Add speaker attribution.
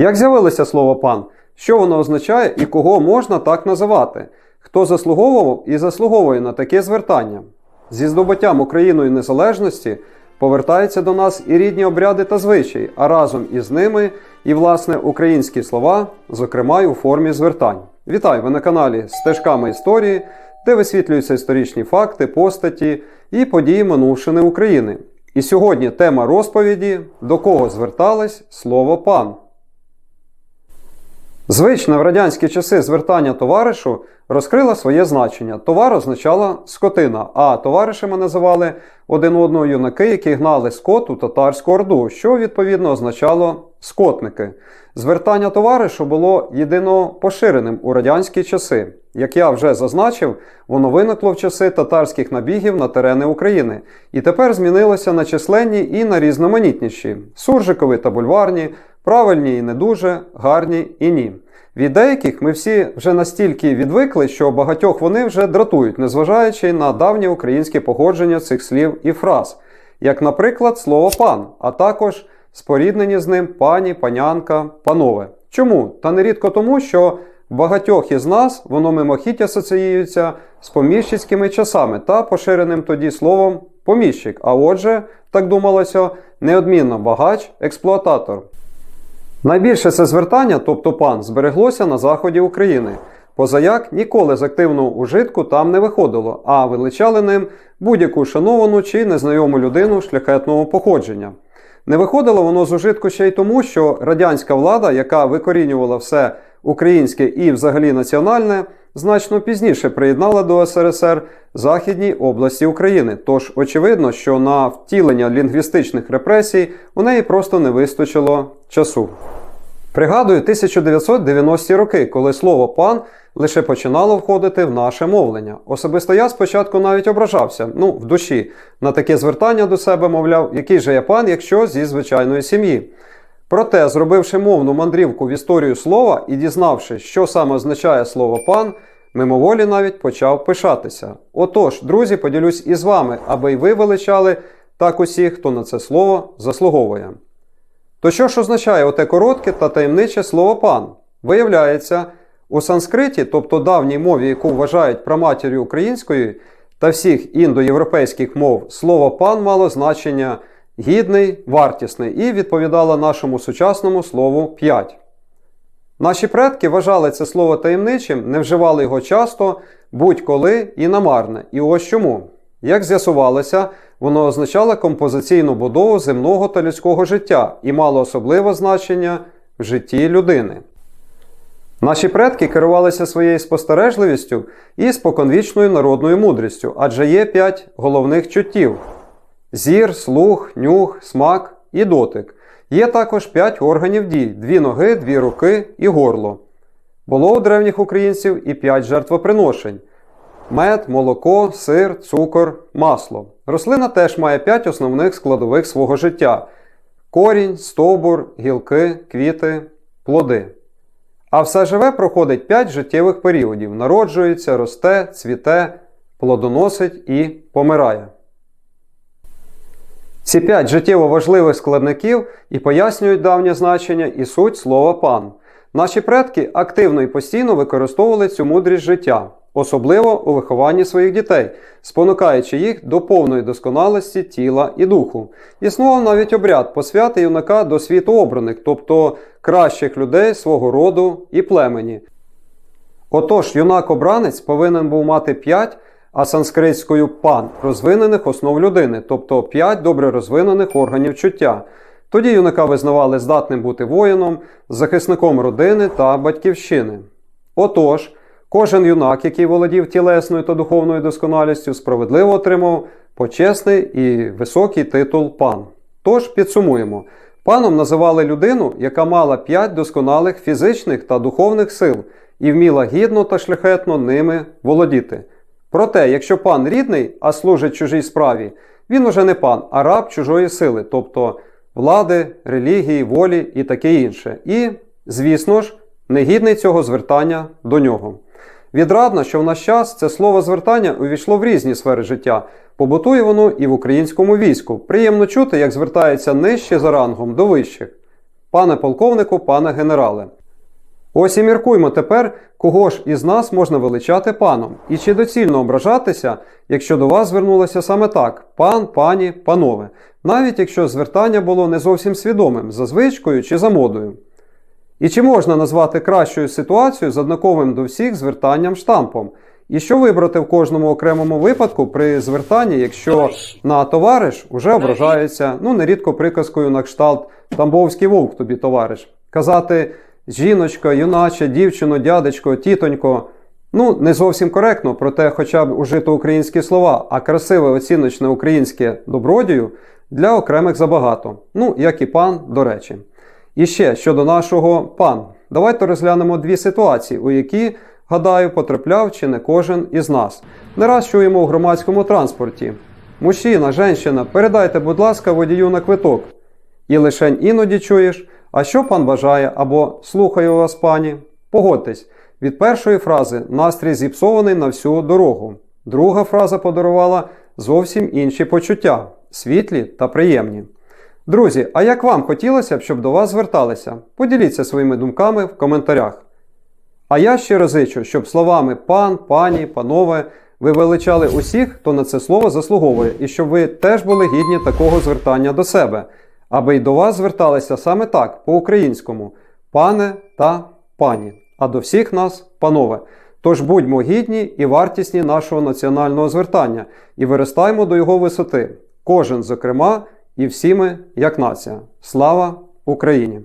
Speaker 1: Як з'явилося слово пан? Що воно означає і кого можна так називати? Хто заслуговував і заслуговує на таке звертання? Зі здобуттям Україною незалежності повертаються до нас і рідні обряди та звичаї, а разом із ними і власне українські слова, зокрема й у формі звертань. Вітаю! Ви на каналі Стежками історії, де висвітлюються історичні факти, постаті і події минувшини України. І сьогодні тема розповіді до кого зверталось слово пан. Звичне в радянські часи звертання товаришу розкрило своє значення. Товар означала скотина, а товаришами називали один одного юнаки, які гнали скот у татарську орду, що відповідно означало скотники. Звертання товаришу було єдино поширеним у радянські часи. Як я вже зазначив, воно виникло в часи татарських набігів на терени України і тепер змінилося на численні і на різноманітніші суржикові та бульварні, правильні і не дуже, гарні і ні. Від деяких ми всі вже настільки відвикли, що багатьох вони вже дратують, незважаючи на давнє українське походження цих слів і фраз, як, наприклад, слово пан, а також споріднені з ним пані, панянка, панове. Чому? Та нерідко тому, що багатьох із нас воно мимохідь асоціюється з поміщицькими часами та поширеним тоді словом поміщик. А отже, так думалося, неодмінно багач, експлуататор. Найбільше це звертання, тобто пан, збереглося на заході України. Позаяк ніколи з активного ужитку там не виходило, а величали ним будь-яку шановану чи незнайому людину шляхетного походження. Не виходило воно з ужитку ще й тому, що радянська влада, яка викорінювала все українське і взагалі національне, значно пізніше приєднала до СРСР західні області України. Тож очевидно, що на втілення лінгвістичних репресій у неї просто не вистачило часу. Пригадую 1990-ті роки, коли слово пан лише починало входити в наше мовлення. Особисто я спочатку навіть ображався, ну, в душі, на таке звертання до себе, мовляв, який же я пан, якщо зі звичайної сім'ї. Проте, зробивши мовну мандрівку в історію слова і дізнавшись, що саме означає слово пан, мимоволі навіть почав пишатися. Отож, друзі, поділюсь із вами, аби й ви величали так усіх, хто на це слово заслуговує. То що ж означає оте коротке та таємниче слово пан? Виявляється, у санскриті, тобто давній мові, яку вважають праматір'ю української та всіх індоєвропейських мов, слово пан мало значення гідний, вартісний і відповідало нашому сучасному слову п'ять. Наші предки вважали це слово таємничим, не вживали його часто, будь-коли і намарне. І ось чому. Як з'ясувалося, воно означало композиційну будову земного та людського життя і мало особливе значення в житті людини. Наші предки керувалися своєю спостережливістю і споконвічною народною мудрістю, адже є п'ять головних чуттів: зір, слух, нюх, смак і дотик. Є також п'ять органів дій: дві ноги, дві руки і горло. Було у древніх українців і п'ять жертвоприношень мед, молоко, сир, цукор, масло. Рослина теж має 5 основних складових свого життя: корінь, стовбур, гілки, квіти, плоди. А все живе проходить 5 життєвих періодів: народжується, росте, цвіте, плодоносить і помирає. Ці п'ять життєво важливих складників і пояснюють давнє значення і суть слова пан. Наші предки активно і постійно використовували цю мудрість життя особливо у вихованні своїх дітей, спонукаючи їх до повної досконалості тіла і духу. Існував навіть обряд посвяти юнака до світу обраних, тобто кращих людей свого роду і племені. Отож, юнак-обранець повинен був мати п'ять, а санскритською пан розвинених основ людини, тобто п'ять добре розвинених органів чуття. Тоді юнака визнавали здатним бути воїном, захисником родини та батьківщини. Отож, Кожен юнак, який володів тілесною та духовною досконалістю, справедливо отримав почесний і високий титул пан. Тож підсумуємо: паном називали людину, яка мала п'ять досконалих фізичних та духовних сил і вміла гідно та шляхетно ними володіти. Проте, якщо пан рідний, а служить чужій справі, він уже не пан, а раб чужої сили, тобто влади, релігії, волі і таке інше. І, звісно ж, негідний цього звертання до нього. Відрадно, що в наш час це слово звертання увійшло в різні сфери життя. Побутує воно і в українському війську. Приємно чути, як звертається нижче за рангом до вищих. пане полковнику, пане генерале. Ось і міркуймо тепер, кого ж із нас можна величати паном, і чи доцільно ображатися, якщо до вас звернулося саме так: пан, пані, панове, навіть якщо звертання було не зовсім свідомим, за звичкою чи за модою. І чи можна назвати кращою ситуацію з однаковим до всіх звертанням штампом? І що вибрати в кожному окремому випадку при звертанні, якщо на товариш уже ображається, ну нерідко приказкою на кшталт Тамбовський вовк тобі, товариш. Казати жіночка, юначе, дівчино, дядечко, тітонько. Ну, не зовсім коректно, проте хоча б ужито українські слова, а красиве оціночне українське добродію для окремих забагато. Ну, як і пан, до речі. І ще щодо нашого пан, давайте розглянемо дві ситуації, у які, гадаю, потрапляв чи не кожен із нас. Не раз чуємо у громадському транспорті. Мужчина, женщина, передайте, будь ласка, водію на квиток. І лише іноді чуєш, а що пан бажає, або слухаю вас, пані. Погодьтесь, від першої фрази настрій зіпсований на всю дорогу. Друга фраза подарувала зовсім інші почуття світлі та приємні. Друзі, а як вам хотілося б, щоб до вас зверталися? Поділіться своїми думками в коментарях. А я щиро зичу, щоб словами пан, пані, панове ви величали усіх, хто на це слово заслуговує, і щоб ви теж були гідні такого звертання до себе, аби й до вас зверталися саме так, по-українському, пане та пані, а до всіх нас, панове. Тож будьмо гідні і вартісні нашого національного звертання і виростаємо до його висоти. Кожен, зокрема, і всі ми, як нація. Слава Україні!